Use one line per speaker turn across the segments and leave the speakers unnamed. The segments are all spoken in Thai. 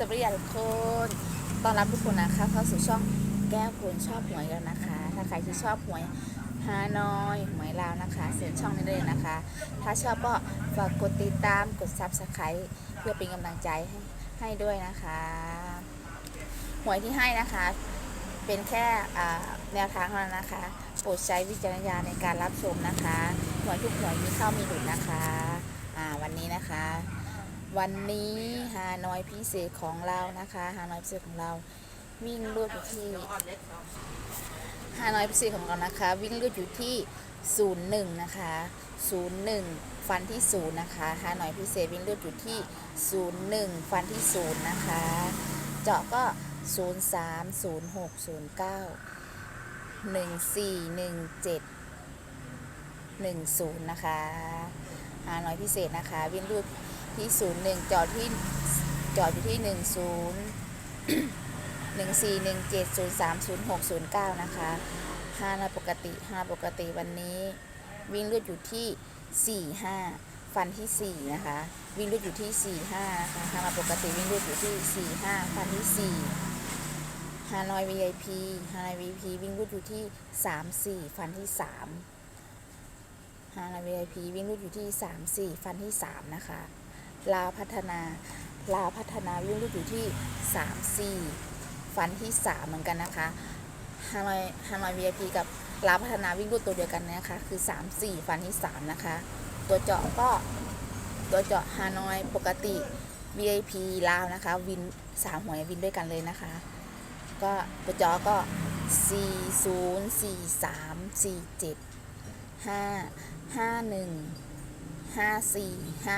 สวัสดีทุกคนตอนรับทุกคนนะคะเข้าสู่ช่องแก้วคุณชอบหวยแล้วนะคะ ถ้าใครที่ชอบหวยฮานอยหวยลาวนะคะ เสียช่องนี้เลยนะคะ ถ้าชอบก็ฝากกดติดตามกดซับสไครต์เพื่อเป็นกำลังใจให้ให้ด้วยนะคะหวยที่ให้นะคะ เป็นแค่แนวทางเท่านั้นนะคะ โปรดใช้วิจารณญาณในการรับชมนะคะหวยทุกหวยมีเข้ามีหลุดนะคะวันนี้นะคะ วันนี้ฮานอยพิเศษของเรานะคะฮานอยพิเศษของเราวิ่งรูดอยู่ที่ฮานอยพิเศษของเรานะคะ วิ่งรูดอยู่ที่ 01 นะคะ 01 ฟันที่ 0 นะคะฮานอยพิเศษวิ่งรูดอยู่ที่ 01 ฟันที่ 0 นะคะ เจาะก็ 0 3 0 6 0 9 1 4 1 7 1 0 นะคะฮานอยพิเศษนะคะ วิ่งรูด ที่ศูนย์หนึ่งจอดที่จอดอยู่ที่หนึ่งศูนย์หนึ่งสี่หนึ่งเจ็ดศูนย์สามศูนย์หกศูนย์เก้านะคะห้านาปกติห้าปกติวันนี้วิ่งเลือดอยู่ที่สี่ห้าฟันที่สี่นะคะ วิ่งเลือดอยู่ที่สี่ห้านะคะห้านาปกติวิ่งเลือดอยู่ที่สี่ห้าฟันที่สี่ฮานอย VIP ฮานอย VIP วิ่งเลือดอยู่ที่สามสี่ฟันที่สามฮานอย VIP วิ่งเลือดอยู่ที่สามสี่ฟันที่สามนะคะ ลาพัฒนาลาพัฒนาวิ่งลูกอยู่ที่ 3 4 ฟันที่ 3 เหมือนกันนะคะฮานอยฮานอย VIP กับลาพัฒนาวิ่งลูกตัวเดียวกันนะคะ คือ 3 4 ฟันที่ 3 นะคะ ตัวเจาะก็ตัวเจาะฮานอยปกติ VIP ลาวนะคะ วินสามหวยวินด้วยกันเลยนะคะ ก็ตัวเจาะก็ 4 0 4 3 4 7 5 5 1ห้าสี่ห้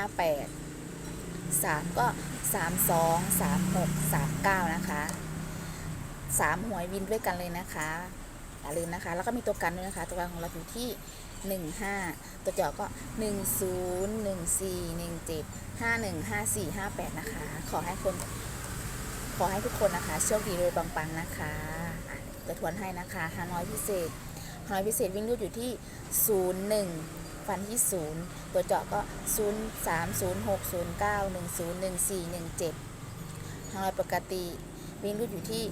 าแปดสามก็สามสองสามหกสามเก้านะคะสามหวยวินด้วยกันเลยนะคะอย่าลืมนะคะ แล้วก็มีตัวกันด้วยนะคะ ตัวกันของเราอยู่ที่หนึ่งห้าตัวเจาะก็หนึ่งศูนย์หนึ่งสี่หนึ่งเจ็ดห้าหนึ่งห้าสี่ห้าแปดนะคะ ขอให้คน ขอให้ทุกคนนะคะโชคดีโดยปังๆนะคะจะทวนให้นะคะฮานอยพิเศษฮานอยพิเศษวิ่งรูดอยู่ที่ศูนย์หนึ่ง ฟันที่ 0 ตัวเจาะก็ 0 3 0 6 0 9 1 0 1 4 1 7ทางลอยปกติวิ่งรูดอยู่ที่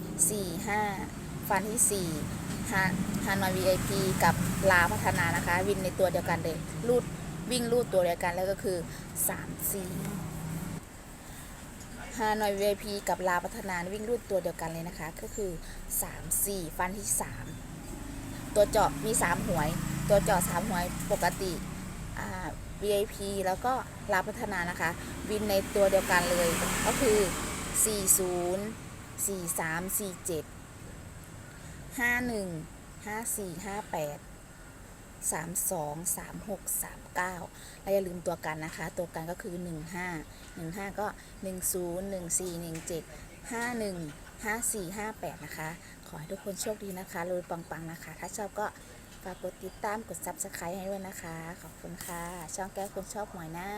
4 5 ฟันที่4ฮาฮานอย VIP กับลาพัฒนานะคะ วินในตัวเดียวกันเลยรูดวิ่งรูดตัวเดียวกันแล้วก็คือ 3 4ฮานอย VIP กับลาพัฒนาวิ่งรูดตัวเดียวกันเลยนะคะ ก็คือ 3 4 ฟันที่ 3 ตัวเจาะมี 3 หวย ตัวเจาะสามหวยปกติ VIP แล้วก็รับพัฒนานะคะ วินในตัวเดียวกันเลย ก็คือ 40 43 47 51 54 58 32 36 39 และอย่าลืมตัวกันนะคะ ตัวกันก็คือ 15 15 ก็ 10 14 17 51 54 58 นะคะ ขอให้ทุกคนโชคดีนะคะรวยปังๆนะคะ ถ้าชอบก็ฝากกดติดตามกด subscribe ให้ด้วยนะคะ ขอบคุณค่ะ ช่องแก้วคนชอบหวยนะ